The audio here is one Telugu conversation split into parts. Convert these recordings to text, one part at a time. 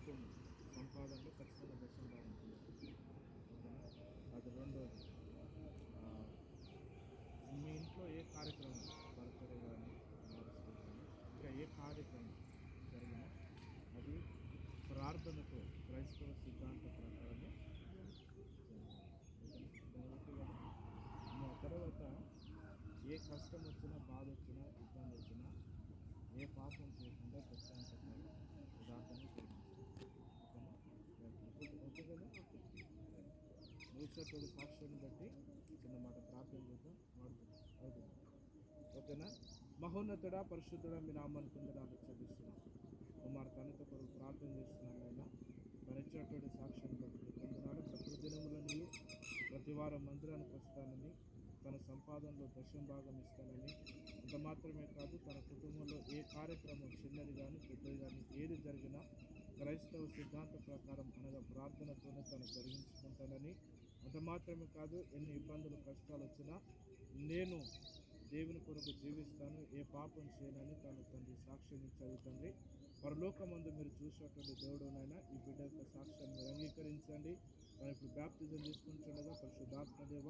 ప్రభుత్వం సంపాదనలో ఖచ్చితంగా దర్శనంగా అది రెండోది మీ ఇంట్లో ఏ కార్యక్రమం బర్త్డే కానీ ఇంకా ఏ కార్యక్రమం జరిగినా అది ప్రార్థనతో క్రైస్తవ సిద్ధాంత ప్రకారమే తర్వాత ఏ కష్టం వచ్చినా బాధ వచ్చినా ఇబ్బంది వచ్చినా ఏ పాపం చేయకుండా దర్శనం ప్రార్థన చేయాలి నువ్వు సాక్ష్యాన్ని బట్టి చిన్న మాట ప్రార్థన చేద్దాం వాడుకుందాం ఓకేనా? మహోన్నతుడా పరిశుద్ధుడా మీ నామాన్ని పొందడానికి చెల్లిస్తున్నాం. కుమార్ తనతో కొరకు ప్రార్థన చేస్తున్నాను ఆయన మరి ఇచ్చినటువంటి సాక్ష్యాన్ని బట్టి నీకు ప్రతి దినములని ప్రతి వారం మందిరానికి వస్తానని తన సంపాదనలో దశం భాగం ఇస్తానని. అంత మాత్రమే కాదు తన కుటుంబంలో ఏ కార్యక్రమం చిన్నది కానీ పెద్దది కానీ ఏది జరిగినా క్రైస్తవ సిద్ధాంత ప్రకారం అనగా ప్రార్థనతోనే తను జరిగించుకుంటానని అంత మాత్రమే కాదు ఎన్ని ఇబ్బందులు కష్టాలు వచ్చినా నేను దేవుని కొరకు జీవిస్తాను ఏ పాపం చేయనని తను తండ్రి సాక్ష్యం ఇచ్చాడు తండ్రి. పరలోకమందు మీరు చూసినటువంటి దేవుడునైనా ఈ బిడ్డ యొక్క సాక్ష్యాన్ని మీరు అంగీకరించండి. మనం ఇప్పుడు బ్యాప్తిజం తీసుకుంటుండగా పరిశుద్ధాత్మ దేవ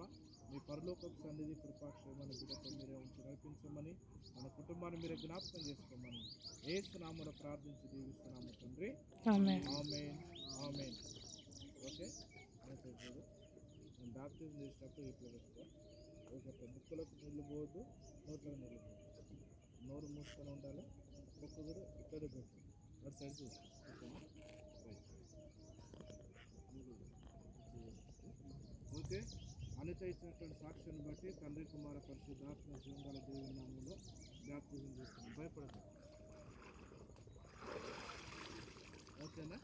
మీ పరలోకపు సన్నిధి కృపాక్షేమాన్ని బిడ్డతో మీరే ఉంచి నడిపించమని మన కుటుంబాన్ని మీరే జ్ఞాపకం చేసుకోమని ఏ నామలో ప్రార్థించి దీవిస్తున్నాము తండ్రి. ఆమెన్. ఆమెన్. ఓకే? నేను బ్యాప్టిజం చేసినప్పుడు ఇట్లా పెట్టుకో ఓకే బుక్కలకు నీళ్ళు పోవద్దు నోట్లో నీళ్ళు పోవద్దు నోరు మూసుకొని ఉండాలి బుక్క కూడా ఇక్కడే పెట్టు. అటు సైడ్ చూసి ఓకే అనిత ఇచ్చినటువంటి సాక్ష్యాన్ని బట్టి తండ్రి కుమార పరిశుద్ధాత్మ జీవంగల దేవుని నామంలో బ్యాప్టిజం చేస్తున్నాం. భయపడదు ఓకేనా?